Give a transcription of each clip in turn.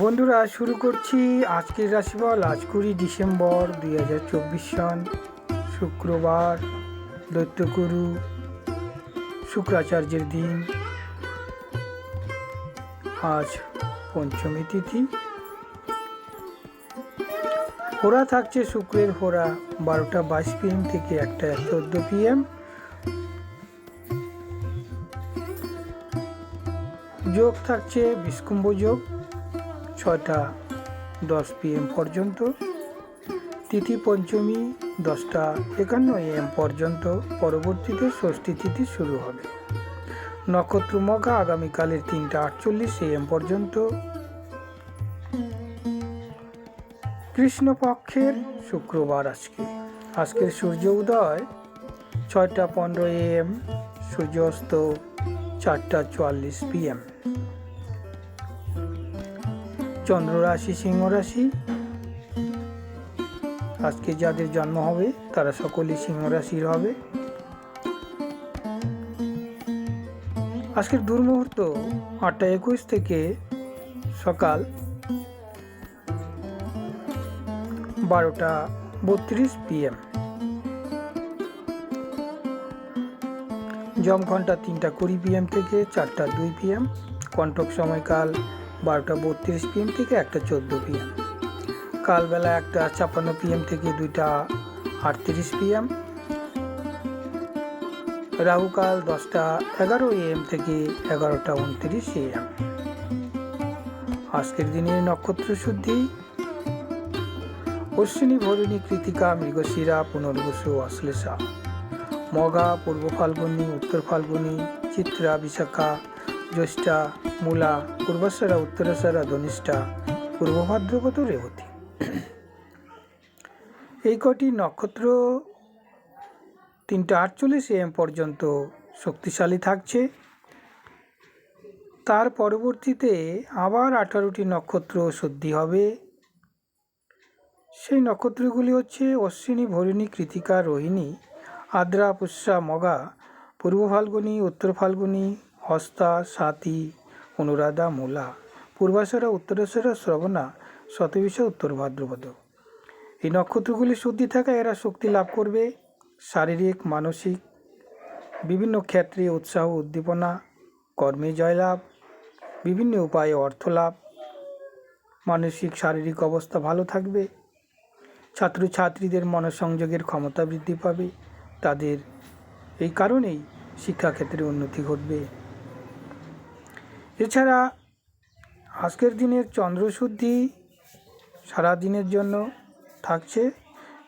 বন্ধুরা, শুরু করছি আজকের রাশিফল। আজ কুড়ি ডিসেম্বর দুই হাজার চব্বিশ সন শুক্রবার দৈত্যগুরু শুক্রাচার্যের দিন। আজ পঞ্চমী তিথি। হোরা থাকছে শুক্রের হোরা বারোটা বাইশ পিএম থেকে একটা চোদ্দ পিএম যোগ থাকছে বিষ্কুম্ভ যোগ। ছটা দশ পিএম পর্যন্ত। তিথি পঞ্চমী দশটা একান্ন এম পর্যন্ত। পরবর্তীতে ষষ্ঠী তিথি শুরু হবে। নক্ষত্র মঘা আগামীকালের তিনটা আটচল্লিশ এম পর্যন্ত। কৃষ্ণপক্ষের শুক্রবার আজকে। আজকের সূর্য উদয় ছয়টা পনেরো এম সূর্য অস্ত চারটা চুয়াল্লিশ পিএম চন্দ্র রাশি সিংহ রাশি আজকে যাদের জন্ম হবে, তারা সকলেই সিংহ রাশির হবে। আজকের দুর্মুহূর্ত আটটা একুশ থেকে সকাল বারোটা বত্রিশ পিএম। জম ঘণ্টা তিনটা কুড়ি পিএম থেকে চারটা দুই পিএম। কণ্টক সময়কাল বারোটা বত্রিশ পিএম থেকে একটা চোদ্দ পিএম কালবেলা একটা ছাপ্পান্ন পিএম থেকে দুইটা আটত্রিশ পিএম রাহুকাল দশটা এগারো এম থেকে এগারোটা উনত্রিশ এম আজকের দিনের নক্ষত্র শুদ্ধি। অশ্বিনী, ভরিণী, কৃতিকা, মৃগশিরা, পুনর্বসু, অশ্লেষা। মগা, পূর্ব ফাল্গুনী, উত্তর ফাল্গুনী, চিত্রা, বিশাখা জ্যৈষ্ঠা, মূলা, পূর্বাশারা, উত্তরাশারা, ধনিষ্ঠা, পূর্ব ভাদ্রপদ রেবতী এই কটি নক্ষত্র তিনটা আটচল্লিশ এম পর্যন্ত শক্তিশালী থাকছে। তার পরবর্তীতে আবার আঠারোটি নক্ষত্র শুদ্ধি হবে। সেই নক্ষত্রগুলি হচ্ছে অশ্বিনী, ভরিণী, কৃতিকা, রোহিণী, আদ্রা, পুষ্যা, মগা, পূর্ব ফাল্গুনী, উত্তর ফাল্গুনী হস্তা, সাতি, অনুরাধা, মূলা পূর্বাশারা উত্তরেশ্বরা শ্রবণা, শতবিশা, উত্তর ভাদ্রপদ। এই নক্ষত্রগুলি শুদ্ধি থাকা এরা শক্তি লাভ করবে। শারীরিক, মানসিক, বিভিন্ন ক্ষেত্রে উৎসাহ, উদ্দীপনা, কর্মে জয়লাভ, বিভিন্ন উপায়ে অর্থ লাভ, মানসিক, শারীরিক অবস্থা ভালো থাকবে। ছাত্রছাত্রীদের মনসংযোগের ক্ষমতা বৃদ্ধি পাবে। তাদের এই কারণেই শিক্ষাক্ষেত্রে উন্নতি ঘটবে। এছাড়া আজকের দিনের চন্দ্রশুদ্ধি সারা দিনের জন্য থাকছে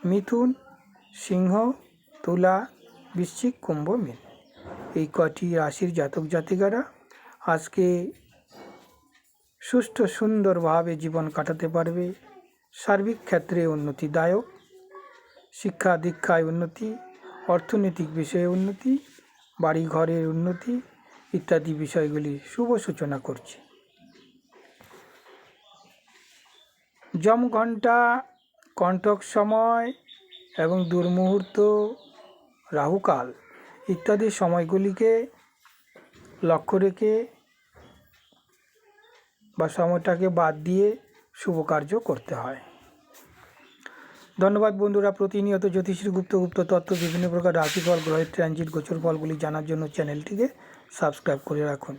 মিথুন, সিংহ, তুলা, বৃশ্চিক, কুম্ভ, মীন। এই কটি রাশির জাতক জাতিকারা আজকে সুষ্ঠু, সুন্দরভাবে জীবন কাটাতে পারবে। সার্বিক ক্ষেত্রে উন্নতিদায়ক, শিক্ষা দীক্ষায় উন্নতি, অর্থনৈতিক বিষয়ে উন্নতি বাড়ি ঘরের উন্নতি ইত্যাদি বিষয়গুলি শুভ সূচনা করছে। জম ঘণ্টা কণ্ঠক সময় এবং দুর্মুহূর্ত, রাহুকাল ইত্যাদি সময়গুলিকে লক্ষ্য রেখে বা সময়টাকে বাদ দিয়ে শুভ কার্য করতে হয়। ধন্যবাদ বন্ধুরা, প্রতিনিয়ত জ্যোতিষীর গুপ্ত গুপ্ত তত্ত্ব, বিভিন্ন প্রকার রাশিফল, গ্রহের ট্রানজিট গোচর ফলগুলি জানার জন্য চ্যানেলটিকে সাবস্ক্রাইব করে রাখুন।